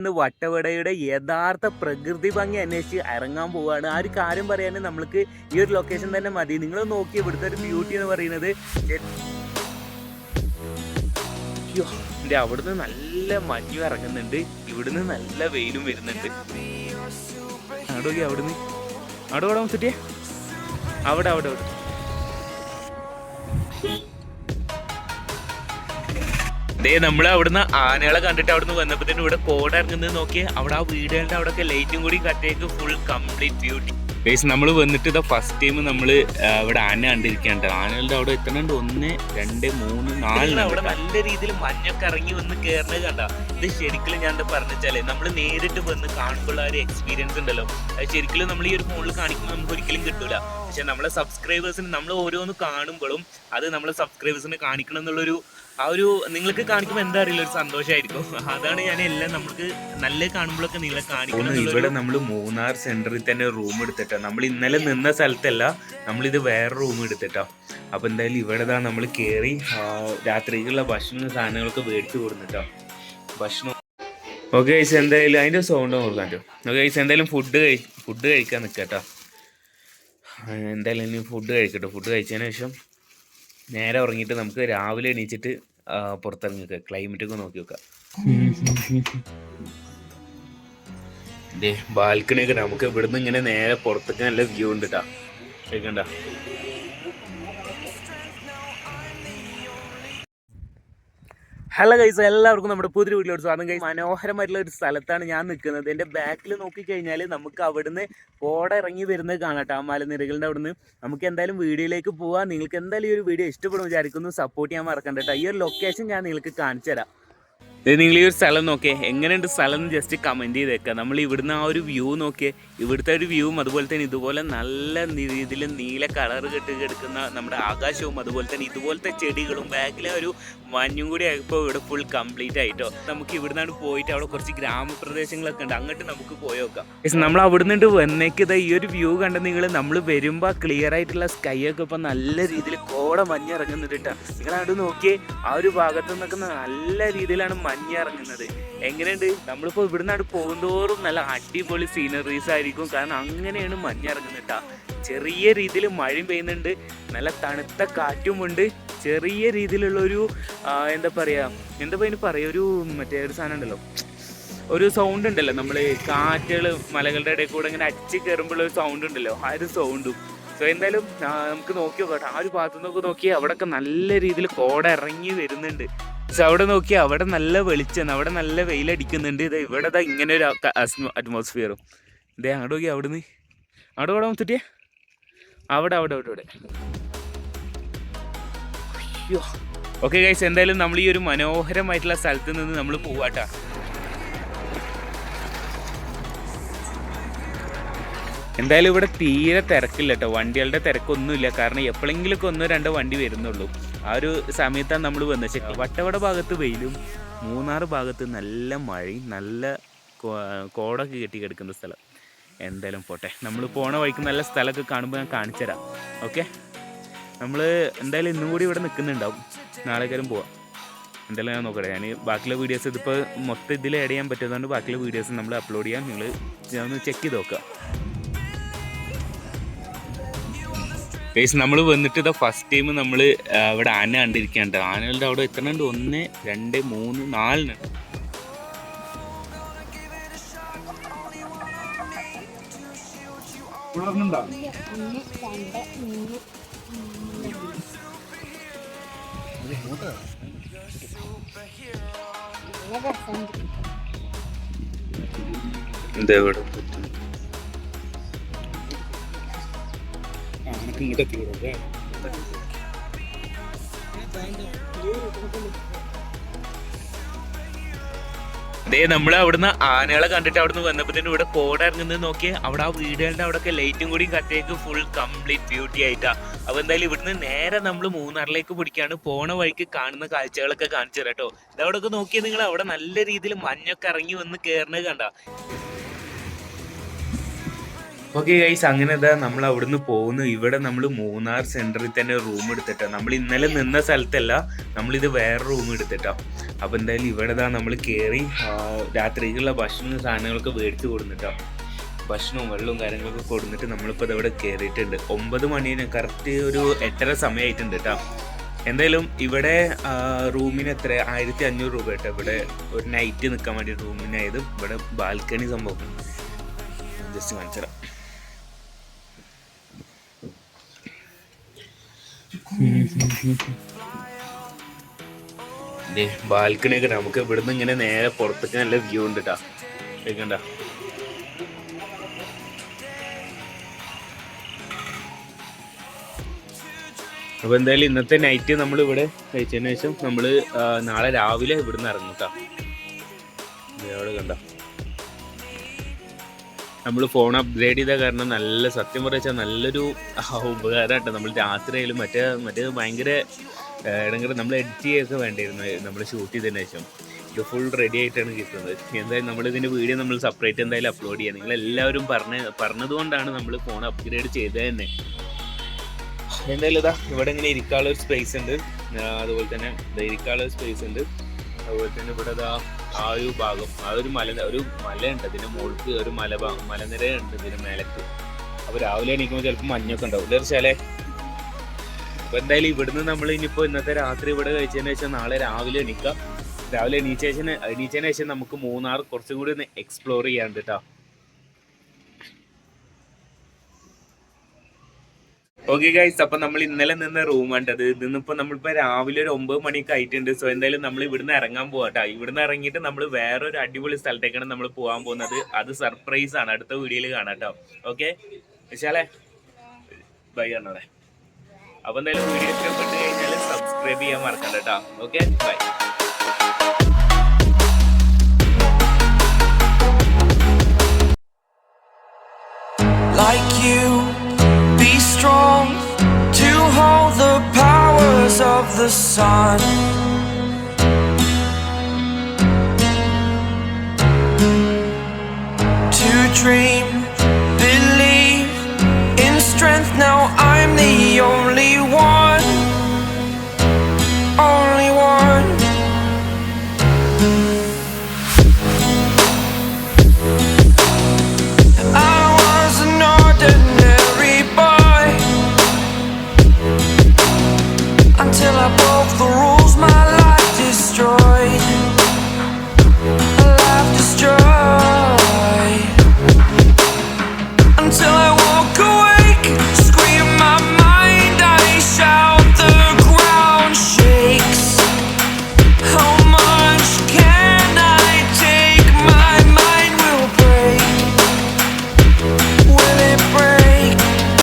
ഇന്ന് വട്ടവടയുടെ യഥാർത്ഥ പ്രകൃതി ഭംഗി അന്വേഷിച്ച് ഇറങ്ങാൻ പോവുകയാണ് ആ ഒരു കാര്യം പറയാൻ നമ്മൾക്ക് ഈ ഒരു ലൊക്കേഷൻ തന്നെ മതി. നിങ്ങൾ നോക്കി ഇവിടുത്തെ ഒരു ബ്യൂട്ടി എന്ന് പറയുന്നത് അവിടുന്ന് നല്ല മഞ്ഞും ഇറങ്ങുന്നുണ്ട്. ഇവിടുന്ന് നല്ല വെയിലും വരുന്നുണ്ട്. അവിടുന്ന്. അവിടെ അവിടെ അവിടെ അവിടെ അവിടെ. ദേ നമ്മൾ അവിടുന്ന് ആനകളെ കണ്ടിട്ട് അവിടുന്ന് വന്നപ്പോഴത്തേനും ഇവിടെ കോട ഇറങ്ങുന്നത് നോക്കി അവിടെ ആ വീടുകളുടെ അവിടെ ഒക്കെ ലൈറ്റും കൂടി കട്ടേക്ക് ഫുൾ കംപ്ലീറ്റ് ബ്യൂട്ടി ബേസ് നമ്മൾ വന്നിട്ട് ഇതാ ഫസ്റ്റ് ടൈം നമ്മൾ ഇവിടെ ആന കണ്ടിരിക്കാണ്ട് ആനകളുടെ അവിടെ എത്തണുണ്ട് ഒന്ന് രണ്ട് മൂന്ന് നാല് അവിടെ നല്ല രീതിയിൽ മഞ്ഞൊക്കെ ഇറങ്ങി വന്ന് കയറുന്നത് കണ്ട. ഇത് ശരിക്കും ഞാൻ എന്താ പറഞ്ഞാലേ നമ്മൾ നേരിട്ട് വന്ന് കാണുമ്പോൾ ആ ഒരു എക്സ്പീരിയൻസ് ഉണ്ടല്ലോ. അത് ശരിക്കും നമ്മൾ ഈ ഒരു ഫോണിൽ കാണിക്കുമ്പോൾ നമുക്ക് ഒരിക്കലും കിട്ടൂല. പക്ഷെ നമ്മളെ സബ്സ്ക്രൈബേഴ്സിന് നമ്മൾ ഓരോന്ന് കാണുമ്പോഴും അത് നമ്മളെ സബ്സ്ക്രൈബേഴ്സിന് കാണിക്കണം എന്നുള്ളൊരു ആ ഒരു നിങ്ങൾക്ക് കാണിക്കുമ്പോൾ എന്താ അറിയില്ല ഒരു സന്തോഷമായിരിക്കും അതാണ് ഞാൻ എല്ലാം നമുക്ക് നല്ല കാണുമ്പോഴൊക്കെ നിങ്ങളെ കാണിക്കുന്നത് ഇവിടെ നമ്മൾ മൂന്നാർ സെന്ററിൽ തന്നെ റൂം എടുത്തിട്ടാ. നമ്മൾ ഇന്നലെ നിന്ന സ്ഥലത്തല്ല നമ്മളിത് വേറെ റൂം എടുത്തിട്ടാ. അപ്പൊ എന്തായാലും ഇവിടെ നമ്മൾ കയറി രാത്രിക്കുള്ള ഭക്ഷണ സാധനങ്ങളൊക്കെ മേടിച്ചു കൊടുത്തിട്ടോ ഭക്ഷണം. ഓക്കെ ഐസ് എന്തായാലും അതിന്റെ സൗണ്ട് കൊടുക്കാൻ ഓക്കെ ഐസ് എന്തായാലും ഫുഡ് കഴി ഫുഡ് കഴിക്കാൻ നിൽക്കട്ടോ എന്തായാലും ഇനി ഫുഡ് കഴിക്കട്ടെ. ഫുഡ് കഴിച്ചതിന് ശേഷം നേരെ ഉറങ്ങിയിട്ട് നമുക്ക് രാവിലെ എണീച്ചിട്ട് പുറത്തിറങ്ങി ക്ലൈമറ്റ് ഒക്കെ നോക്കി വെക്കാം. ബാൽക്കണി ഒക്കെ നമുക്ക് ഇവിടുന്ന് ഇങ്ങനെ നേരെ പുറത്തേക്ക് നല്ല വ്യൂ ഉണ്ട് കേട്ടാ കേൾക്കണ്ട ഹലോ ഗൈസ് എല്ലാവർക്കും നമ്മുടെ പുതിയ വീട്ടിലോട്ട് സ്വാഗതം. ഗൈസ് മനോഹരമായിട്ടുള്ള ഒരു സ്ഥലത്താണ് ഞാൻ നിൽക്കുന്നത്. എന്റെ ബാക്കിൽ നോക്കിക്കഴിഞ്ഞാൽ നമുക്ക് അവിടുന്ന് കോട ഇറങ്ങി വരുന്നത് കാണാട്ടോ ആ മലനിരകളുടെ അവിടുന്ന്. നമുക്ക് എന്തായാലും വീഡിയോയിലേക്ക് പോവാം. നിങ്ങൾക്ക് എന്തായാലും ഈ ഒരു വീഡിയോ ഇഷ്ടപ്പെടും വിചാരിക്കുന്നു. സപ്പോർട്ട് ചെയ്യാൻ മറക്കണ്ട കേട്ടോ. ഈ ഒരു ലൊക്കേഷൻ ഞാൻ നിങ്ങൾക്ക് കാണിച്ചു തരാം നിങ്ങൾ ഈ ഒരു സ്ഥലം നോക്കിയേ എങ്ങനെയുണ്ട് സ്ഥലം എന്ന് ജസ്റ്റ് കമന്റ് ചെയ്തേക്കുക നമ്മൾ ഇവിടുന്ന് ആ ഒരു വ്യൂ നോക്കിയേ ഇവിടുത്തെ ഒരു വ്യൂവും അതുപോലെ തന്നെ ഇതുപോലെ നല്ല രീതിയിൽ നീല കളർ കെട്ടി കിടക്കുന്ന നമ്മുടെ ആകാശവും അതുപോലെ തന്നെ ഇതുപോലത്തെ ചെടികളും ബാക്കിലെ ഒരു മഞ്ഞും കൂടി ആയപ്പോൾ ഇവിടെ ഫുൾ കംപ്ലീറ്റ് ആയിട്ടോ. നമുക്ക് ഇവിടുന്നാണ് പോയിട്ട് അവിടെ കുറച്ച് ഗ്രാമപ്രദേശങ്ങളൊക്കെ ഉണ്ട്. അങ്ങോട്ട് നമുക്ക് പോയി നോക്കാം. നമ്മൾ നമ്മൾ അവിടുന്ന് വന്നേക്കത് ഈ ഒരു വ്യൂ കണ്ട് നിങ്ങൾ നമ്മൾ വരുമ്പോൾ ക്ലിയർ ആയിട്ടുള്ള സ്കൈ ഒക്കെ ഇപ്പം നല്ല രീതിയിൽ കോട മഞ്ഞ് ഇറങ്ങുന്നുണ്ട് കേട്ടോ. നിങ്ങൾ അവിടെ നോക്കിയേ ആ ഒരു ഭാഗത്ത് നിന്നൊക്കെ നല്ല രീതിയിലാണ് മഞ്ഞ് ഇറങ്ങുന്നത് എങ്ങനെയുണ്ട്? നമ്മളിപ്പോൾ ഇവിടുന്ന് പോകുന്നതോറും നല്ല അടിപൊളി സീനറീസ് ആയിരിക്കും. കാരണം അങ്ങനെയാണ് മഞ്ഞ് ഇറങ്ങുന്നത് ചെറിയ രീതിയിൽ മഴയും പെയ്യുന്നുണ്ട്. നല്ല തണുത്ത കാറ്റുമുണ്ട്. ചെറിയ രീതിയിലുള്ള ഒരു എന്താ പറയുക എന്താ പറയുക പറയുക ഒരു മറ്റേ ഒരു സാധനം ഉണ്ടല്ലോ. ഒരു സൗണ്ട് ഉണ്ടല്ലോ നമ്മൾ കാറ്റുകൾ മലകളുടെ ഇടയിൽ കൂടെ ഇങ്ങനെ അടിച്ച് കയറുമ്പോഴുള്ള ഒരു സൗണ്ട് ഉണ്ടല്ലോ. ആ ഒരു സൗണ്ടും സോ എന്തായാലും നമുക്ക് നോക്കി നോക്കട്ടെ ആ ഒരു ഭാഗത്ത് നിന്നൊക്കെ നോക്കി അവിടെയൊക്കെ നല്ല രീതിയിൽ കോട ഇറങ്ങി വരുന്നുണ്ട്. പക്ഷെ അവിടെ നോക്കി അവിടെ നല്ല വെളിച്ചം അവിടെ നല്ല വെയിലടിക്കുന്നുണ്ട്. ഇത് ഇവിടെ ഇതാ ഇങ്ങനെ ഒരു അറ്റ്മോസ്ഫിയറും ഇതേ അങ്ങോട്ട് നോക്കി അവിടുന്ന്. അവിടെ അവിടെ മുത്തിട്ടിയേ അവിടെ അവിടെ അവിടെ അവിടെ. അയ്യോ. ഓക്കെ ഗൈസ് എന്തായാലും നമ്മൾ ഈ ഒരു മനോഹരമായിട്ടുള്ള സ്ഥലത്ത് നിന്ന് നമ്മൾ പോവാട്ടാ. എന്തായാലും ഇവിടെ തീരെ തിരക്കില്ല കേട്ടോ. വണ്ടികളുടെ തിരക്കൊന്നുമില്ല. കാരണം എപ്പോഴെങ്കിലൊക്കെ ഒന്നോ രണ്ടോ വണ്ടി വരുന്നുള്ളൂ. ആ ഒരു സമയത്താണ് നമ്മൾ വന്നത്. പക്ഷേ വട്ടവട ഭാഗത്ത് വെയിലും മൂന്നാർ ഭാഗത്ത് നല്ല മഴയും നല്ല കോടൊക്കെ കെട്ടി കിടക്കുന്ന സ്ഥലം. എന്തായാലും പോട്ടെ. നമ്മൾ പോണ വഴിക്ക് നല്ല സ്ഥലമൊക്കെ കാണുമ്പോൾ ഞാൻ കാണിച്ചു തരാം. ഓക്കെ? നമ്മൾ എന്തായാലും ഇന്നും കൂടി ഇവിടെ നിൽക്കുന്നുണ്ടാവും. നാളേക്കാരും പോവാം. എന്തായാലും ഞാൻ നോക്കട്ടെ. ഞാൻ ബാക്കിയുള്ള വീഡിയോസ് ഇതിപ്പോൾ മൊത്തം ഇതിൽ ആഡ് ചെയ്യാൻ പറ്റുന്നതുകൊണ്ട് ബാക്കിയുള്ള വീഡിയോസ് നമ്മൾ അപ്ലോഡ് ചെയ്യാം. നിങ്ങൾ ഒന്ന് ചെക്ക് ചെയ്ത് നോക്കുക. ഗൈസ് നമ്മൾ വന്നിട്ട് ഇതാ ഫസ്റ്റ് ടൈം നമ്മൾ ഇവിടെ ആന കണ്ടിരിക്കാണ്ട് ആനകളുടെ അവിടെ എത്തണുണ്ട് ഒന്ന് രണ്ട് മൂന്ന് നാലിന് ഒന്ന് രണ്ട് മൂന്ന് അതേ നമ്മൾ അവിടുന്ന് ആനകളെ കണ്ടിട്ട് അവിടുന്ന് വന്നപ്പോഴത്തേനും ഇവിടെ കോട ഇറങ്ങുന്നത് നോക്കി അവിടെ ആ വീടുകളുടെ അവിടെ ഒക്കെ ലൈറ്റും കൂടി കട്ടേക്ക് ഫുൾ കംപ്ലീറ്റ് ബ്യൂട്ടി ആയിട്ടാ. അപ്പൊ എന്തായാലും ഇവിടുന്ന് നേരെ നമ്മൾ മൂന്നാറിലേക്ക് പിടിക്കാണ്. പോണ വഴിക്ക് കാണുന്ന കാഴ്ചകളൊക്കെ കാണിച്ചു തരാം കേട്ടോ. ഇതവിടെ ഒക്കെ നോക്കിയാൽ നിങ്ങൾ അവിടെ നല്ല രീതിയിൽ മഞ്ഞൊക്കെ ഇറങ്ങി വന്ന് കയറുന്നത് കണ്ട. ഓക്കെ ഗൈസ് അങ്ങനെ ഇതാ നമ്മൾ അവിടുന്ന് പോകുന്നു. ഇവിടെ നമ്മൾ മൂന്നാർ സെന്ററിൽ തന്നെ റൂം എടുത്തിട്ടാ. നമ്മൾ ഇന്നലെ നിന്ന സ്ഥലത്തല്ല നമ്മളിത് വേറെ റൂം എടുത്തിട്ടാ. അപ്പോൾ എന്തായാലും ഇവിടെ ഇതാ നമ്മൾ കയറി രാത്രിക്കുള്ള ഭക്ഷണ സാധനങ്ങളൊക്കെ മേടിച്ച് കൊടുത്തിട്ടാ ഭക്ഷണവും വെള്ളവും കാര്യങ്ങളൊക്കെ കൊടുത്തിട്ട് നമ്മളിപ്പോൾ ഇതവിടെ കയറിയിട്ടുണ്ട് ഒമ്പത് മണിന് കറക്റ്റ് ഒരു എട്ടര സമയമായിട്ടുണ്ട് കേട്ടോ. എന്തായാലും ഇവിടെ റൂമിന് എത്ര? ആയിരത്തി അഞ്ഞൂറ് രൂപ കേട്ടോ. ഇവിടെ ഒരു നൈറ്റ് നിൽക്കാൻ വേണ്ടി റൂമിനായത് ഇവിടെ ബാൽക്കണി സംഭവം. ജസ്റ്റ് കാണിച്ചു തരാം ബാൽക്കണി ഒക്കെ നമുക്ക് ഇവിടുന്ന് ഇങ്ങനെ നേരെ പുറത്തേക്ക് നല്ല വ്യൂ ഉണ്ട് കേട്ടാ അപ്പൊ എന്തായാലും ഇന്നത്തെ നൈറ്റ് നമ്മൾ ഇവിടെ കഴിച്ചതിന് ശേഷം നമ്മൾ നാളെ രാവിലെ ഇവിടുന്ന് ഇറങ്ങും കേട്ടോ കണ്ട? നമ്മൾ ഫോൺ അപ്ഗ്രേഡ് ചെയ്ത കാരണം നല്ല സത്യം പറയുക നല്ലൊരു ഉപകാരമായിട്ട് നമ്മൾ രാത്രിയായാലും മറ്റേ മറ്റേ ഭയങ്കര ഇടങ്ങളിൽ നമ്മൾ എഡിറ്റ് ചെയ്യൊക്കെ വേണ്ടിയിരുന്നു. നമ്മൾ ഷൂട്ട് ചെയ്തതിന് ശേഷം. ഇത് ഫുൾ റെഡി ആയിട്ടാണ് കിട്ടുന്നത്. എന്തായാലും നമ്മൾ ഇതിന്റെ വീഡിയോ നമ്മൾ സെപ്പറേറ്റ് എന്തായാലും അപ്ലോഡ് ചെയ്യുക നിങ്ങൾ എല്ലാവരും പറഞ്ഞ പറഞ്ഞതുകൊണ്ടാണ് നമ്മൾ ഫോൺ അപ്ഗ്രേഡ് ചെയ്തത് തന്നെ. എന്തായാലും ഇതാ ഇവിടെ ഇങ്ങനെ ഇരിക്കാനുള്ള ഒരു സ്പേസ് ഉണ്ട്. അതുപോലെ തന്നെ ഇരിക്കാനുള്ള സ്പേസ് ഉണ്ട്. അതുപോലെ തന്നെ ഇവിടെ ഇതാ ആ ഒരു ഭാഗം ആ ഒരു മല ഒരു മലയുണ്ട് ഇതിന്റെ മുകൾക്ക് ഒരു മല മലനിരയുണ്ട് ഇതിന് മേലക്ക്. അപ്പൊ രാവിലെ എണീക്കുമ്പോൾ ചിലപ്പോൾ മഞ്ഞൊക്കെ ഉണ്ടാവും. തീർച്ചയാലേ അപ്പൊ എന്തായാലും ഇവിടുന്ന് നമ്മൾ ഇനിയിപ്പോ ഇന്നത്തെ രാത്രി ഇവിടെ കഴിച്ചതിന് ശേഷം നാളെ രാവിലെ എണീക്കാം. രാവിലെ എണീച്ചതിന് എണീച്ചതിന് ശേഷം നമുക്ക് മൂന്നാർ കുറച്ചും കൂടി ഒന്ന് എക്സ്പ്ലോർ ചെയ്യാണ്ട് കേട്ടോ ഓക്കെ ഗൈസ് അപ്പൊ നമ്മൾ ഇന്നലെ നിന്ന് റൂം കണ്ടത്. ഇന്നിപ്പോ നമ്മളിപ്പോ രാവിലെ ഒരു ഒമ്പത് മണിയൊക്കെ ആയിട്ടുണ്ട്. സോ എന്തായാലും നമ്മൾ ഇവിടുന്ന് ഇറങ്ങാൻ പോവാട്ടോ ഇവിടുന്ന് ഇറങ്ങിയിട്ട് നമ്മൾ വേറൊരു അടിപൊളി സ്ഥലത്തേക്കാണ് നമ്മൾ പോകാൻ പോകുന്നത്. അത് സർപ്രൈസ് ആണ്. അടുത്ത വീഡിയോയിൽ കാണാട്ടോ ഓക്കെ വിശാലേ? ബൈ ആണോടെ അപ്പൊ എന്തായാലും വീഡിയോ ഇഷ്ടപ്പെട്ട് കഴിഞ്ഞാൽ സബ്സ്ക്രൈബ് ചെയ്യാൻ മറക്കണ്ട കേട്ടോ okay bye sun. To dream, believe in strength. Now I'm the only one.